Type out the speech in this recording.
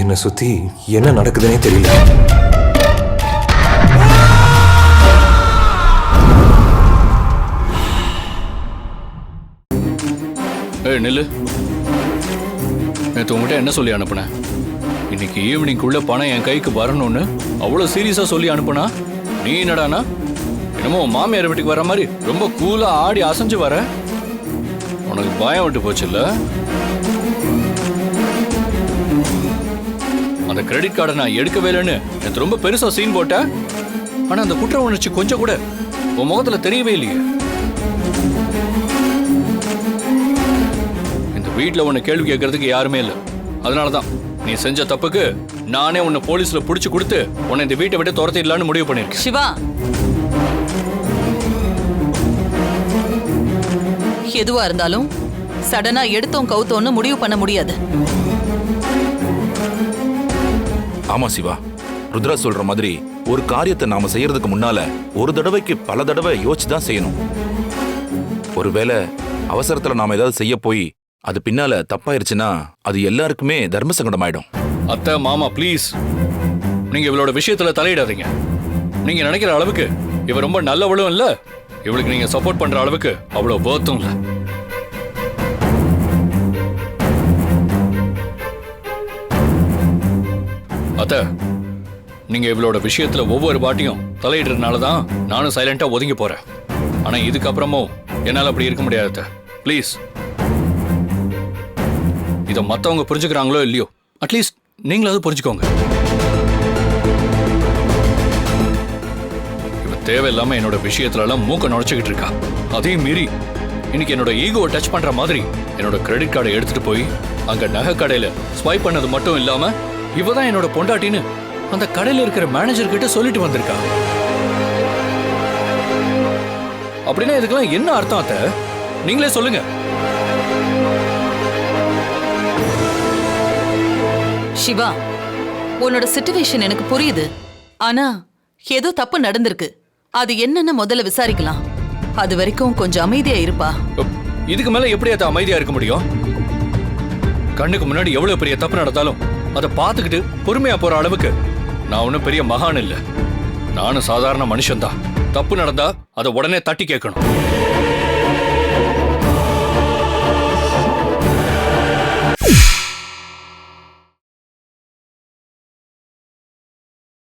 என்னை சுத்தி என்ன நடக்குதுன்னே தெரியல. ஏய் நில்லு. நேற்று உங்ககிட்ட என்ன சொல்லி அனுப்புனேன் இன்னைக்கு ஈவினிங்குள்ள பணம் என் கைக்கு வரணும்னு அவ்வளோ சீரியஸாக சொல்லி அனுப்புனா? நீ என்னடானா? என்னமோ உன் மாமியார் வீட்டுக்கு வர மாதிரி ரொம்ப கூலாக ஆடி அசைஞ்சு வர? உனக்கு பயம் விட்டு போச்சுல்ல அந்த கிரெடிட் கார்டை நான் எடுக்கவே இல்லைன்னு எனக்கு ரொம்ப பெருசாக சீன் போட்டேன். ஆனால் அந்த குற்ற உணர்ச்சி கொஞ்சம் கூட உன் முகத்தில் தெரியவே இல்லையே. இந்த வீட்ல உன்னை கேள்வி கேட்கறதுக்கு யாருமே இல்லை. அதனால தான் நீ செஞ்ச தப்புக்கு நானே உன்னை போலீஸ்ல புடிச்சு கொடுத்து உன்னை இந்த வீட்டை விட்டு துரத்திடலான்னு முடிவு பண்ணிருக்கேன். சிவா. எதுவா இருந்தாலும் சடனா எடுத்தோம் கவுத்தோன்னு முடிவு பண்ண முடியாது. ஆமா சிவா. ருத்ரா சொல்ற மாதிரி ஒரு காரியத்தை நாம செய்யறதுக்கு முன்னால ஒரு தடவைக்கு பல தடவை யோசிச்சு தான் செய்யணும். ஒருவேளை அவசரத்துல நாம ஏதாவது செய்ய போய் அது பின்னால தப்பாயிருச்சுன்னா அது எல்லாருக்குமே தர்ம சங்கடம் ஆயிடும் அத்தை மாமா ப்ளீஸ் நீங்க இவளோட விஷயத்துல தலையிடாதீங்க. நீங்க நினைக்கிற அளவுக்கு இவ ரொம்ப நல்லவளும் இல்ல. இவளுக்கு நீங்க சப்போர்ட் பண்ற அளவுக்கு அவ்வளவு பேர்த்தும் இல்லை. அத்தை நீங்க இவளோட விஷயத்துல ஒவ்வொரு வாட்டியும் தலையிடுறதுனால தான் நானும் சைலண்டா ஒதுங்கி போறேன். ஆனா இதுக்கப்புறமும் என்னால அப்படி இருக்க முடியாது அத்தை. ப்ளீஸ் இதை மத்தவங்க புரிஞ்சுக்கிறாங்களோ இல்லையோ அட்லீஸ்ட் நீங்களாவது புரிஞ்சுக்கோங்க. இவ தேவையில்லாம என்னோட விஷயத்துல எல்லாம் மூக்க நுழைச்சிக்கிட்டு இருக்கா. அதையும் மீறி இன்னைக்கு என்னோட ஈகோவை டச் பண்ற மாதிரி என்னோட கிரெடிட் கார்டை எடுத்துட்டு போய் அங்க நகை கடையில ஸ்வைப் பண்ணது மட்டும் இல்லாம இவ தான் என்னோட பொண்டாட்டின்னு அந்த கடையில இருக்கிற மேனேஜர் கிட்ட சொல்லிட்டு வந்திருக்கா. அப்படின்னா இதுக்கெல்லாம் என்ன அர்த்தம் அத்தை? நீங்களே சொல்லுங்க. சிவா உன்னோட சிச்சுவேஷன் எனக்கு புரியுது. ஆனா ஏதோ தப்பு நடந்திருக்கு. அது என்னன்னு முதல்ல விசாரிக்கலாம். அது வரைக்கும் கொஞ்சம் அமைதியா இருப்பா. இதுக்கு மேல எப்படி அத்தை அமைதியா இருக்க முடியும்? கண்ணுக்கு முன்னாடி எவ்வளவு பெரிய தப்பு நடந்தாலும் அதை பார்த்துக்கிட்டு பொறுமையா போற அளவுக்கு. நான் ஒன்றும் பெரிய மகான் இல்ல. நானும் சாதாரண மனுஷன்தான். தப்பு நடந்தா அதை உடனே தட்டி கேட்கணும்.